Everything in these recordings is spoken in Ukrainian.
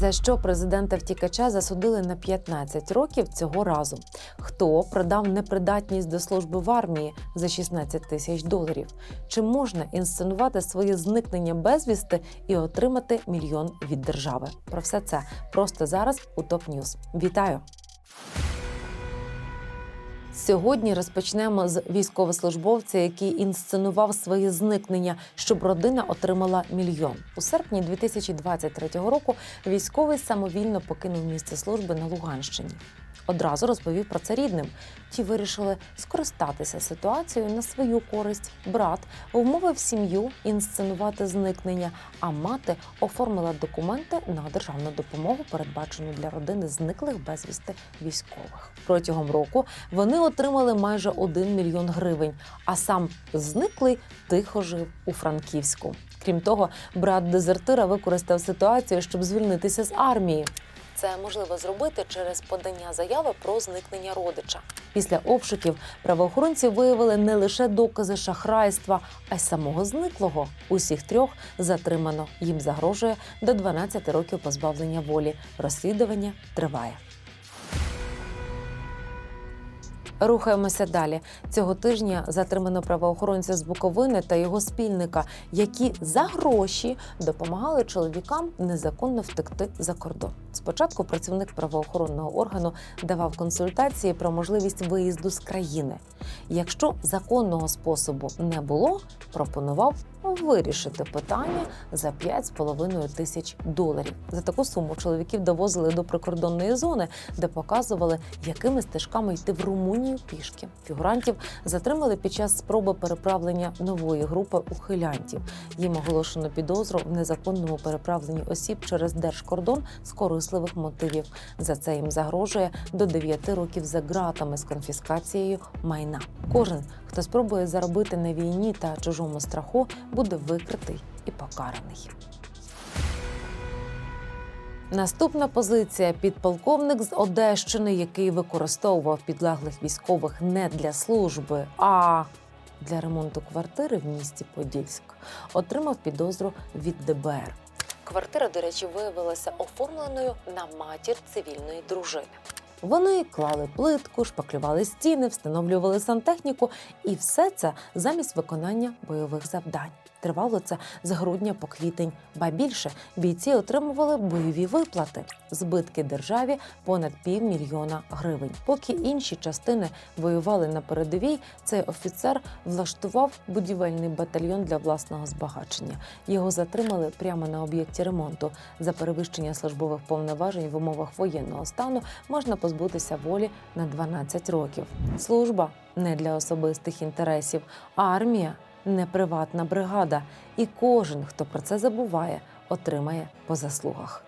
За що президента втікача засудили на 15 років цього разу? Хто продав непридатність до служби в армії за 16 тисяч доларів? Чи можна інсценувати своє зникнення безвісти і отримати мільйон від держави? Про все це просто зараз у ТОП Ньюз. Вітаю! Сьогодні розпочнемо з військовослужбовця, який інсценував своє зникнення, щоб родина отримала мільйон. У серпні 2023 року військовий самовільно покинув місце служби на Луганщині. Одразу розповів про це рідним. Ті вирішили скористатися ситуацією на свою користь. Брат вмовив сім'ю інсценувати зникнення, а мати оформила документи на державну допомогу, передбачену для родини зниклих безвісти військових. Протягом року вони отримали майже 1 мільйон гривень, а сам зниклий тихо жив у Франківську. Крім того, брат дезертира використав ситуацію, щоб звільнитися з армії. Це можливо зробити через подання заяви про зникнення родича. Після обшуків правоохоронці виявили не лише докази шахрайства, а й самого зниклого. Усіх трьох затримано. Їм загрожує до 12 років позбавлення волі. Розслідування триває. Рухаємося далі. Цього тижня затримано правоохоронця з Буковини та його спільника, які за гроші допомагали чоловікам незаконно втекти за кордон. Спочатку працівник правоохоронного органу давав консультації про можливість виїзду з країни. Якщо законного способу не було, пропонував вирішити питання за 5,5 тисяч доларів. За таку суму чоловіків довозили до прикордонної зони, де показували, якими стежками йти в Румунію пішки. Фігурантів затримали під час спроби переправлення нової групи ухилянтів. Їм оголошено підозру в незаконному переправленні осіб через держкордон з корисливих мотивів. За це їм загрожує до 9 років за ґратами з конфіскацією майна. Кожен, хто спробує заробити на війні та чужому страху, буде викритий і покараний. Наступна позиція підполковник з Одещини, який використовував підлеглих військових не для служби, а для ремонту квартири в місті Подільськ, отримав підозру від ДБР. Квартира, до речі, виявилася оформленою на матір цивільної дружини. Вони клали плитку, шпаклювали стіни, встановлювали сантехніку, і все це замість виконання бойових завдань. Тривало це з грудня по квітень, ба більше бійці отримували бойові виплати, збитки державі понад півмільйона гривень. Поки інші частини воювали на передовій, цей офіцер влаштував будівельний батальйон для власного збагачення. Його затримали прямо на об'єкті ремонту. За перевищення службових повноважень в умовах воєнного стану можна позбутися волі на 12 років. Служба не для особистих інтересів, а армія не приватна бригада, і кожен, хто про це забуває, отримає по заслугах.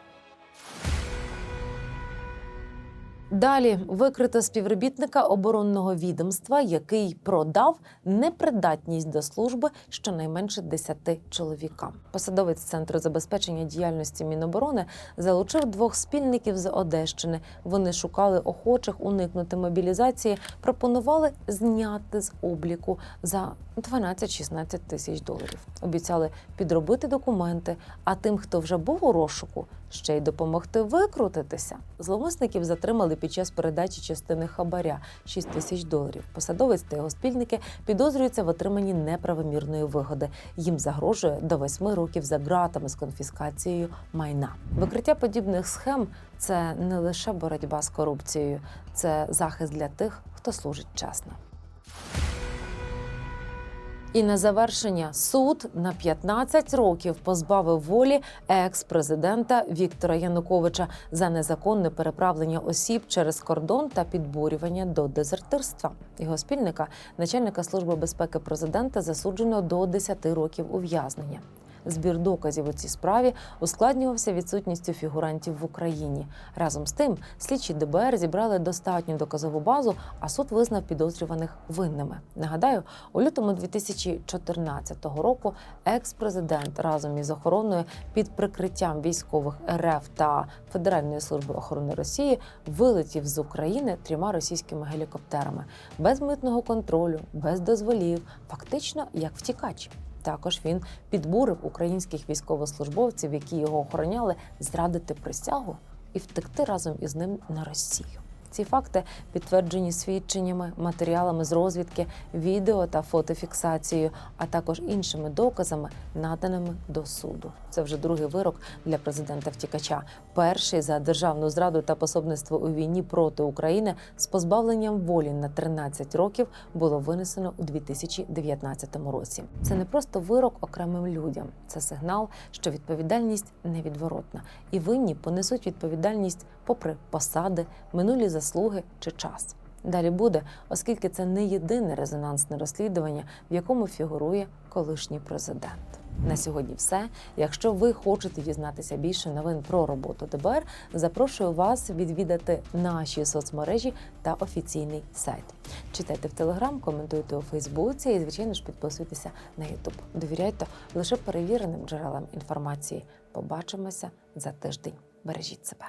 Далі викрито співробітника оборонного відомства, який продав непридатність до служби щонайменше 10 чоловікам. Посадовець центру забезпечення діяльності Міноборони залучив двох спільників з Одещини. Вони шукали охочих уникнути мобілізації, пропонували зняти з обліку за 12-16 тисяч доларів. Обіцяли підробити документи, а тим, хто вже був у розшуку, ще й допомогти викрутитися. Зловмисників затримали під час передачі частини хабаря 6 тисяч доларів. Посадовець та його спільники підозрюються в отриманні неправомірної вигоди. Їм загрожує до восьми років за ґратами з конфіскацією майна. Викриття подібних схем це не лише боротьба з корупцією, це захист для тих, хто служить чесно. І на завершення суд на 15 років позбавив волі екс-президента Віктора Януковича за незаконне переправлення осіб через кордон та підбурювання до дезертирства. Його спільника, начальника служби безпеки президента, засуджено до 10 років ув'язнення. Збір доказів у цій справі ускладнювався відсутністю фігурантів в Україні. Разом з тим, слідчі ДБР зібрали достатню доказову базу, а суд визнав підозрюваних винними. Нагадаю, у лютому 2014 року екс-президент разом із охороною під прикриттям військових РФ та Федеральної служби охорони Росії вилетів з України трьома російськими гелікоптерами без митного контролю, без дозволів, фактично як втікач. Також він підбурив українських військовослужбовців, які його охороняли, зрадити присягу і втекти разом із ним на Росію. Ці факти підтверджені свідченнями, матеріалами з розвідки, відео та фотофіксацією, а також іншими доказами, наданими до суду. Це вже другий вирок для президента втікача. Перший за державну зраду та пособництво у війні проти України з позбавленням волі на 13 років було винесено у 2019 році. Це не просто вирок окремим людям, це сигнал, що відповідальність невідворотна, і винні понесуть відповідальність попри посади, минулі заслуги чи час. Далі буде, оскільки це не єдине резонансне розслідування, в якому фігурує колишній президент. На сьогодні все. Якщо ви хочете дізнатися більше новин про роботу ДБР, запрошую вас відвідати наші соцмережі та офіційний сайт. Читайте в Телеграм, коментуйте у Фейсбуці і, звичайно ж, підписуйтеся на Ютуб. Довіряйте лише перевіреним джерелам інформації. Побачимося за тиждень. Бережіть себе.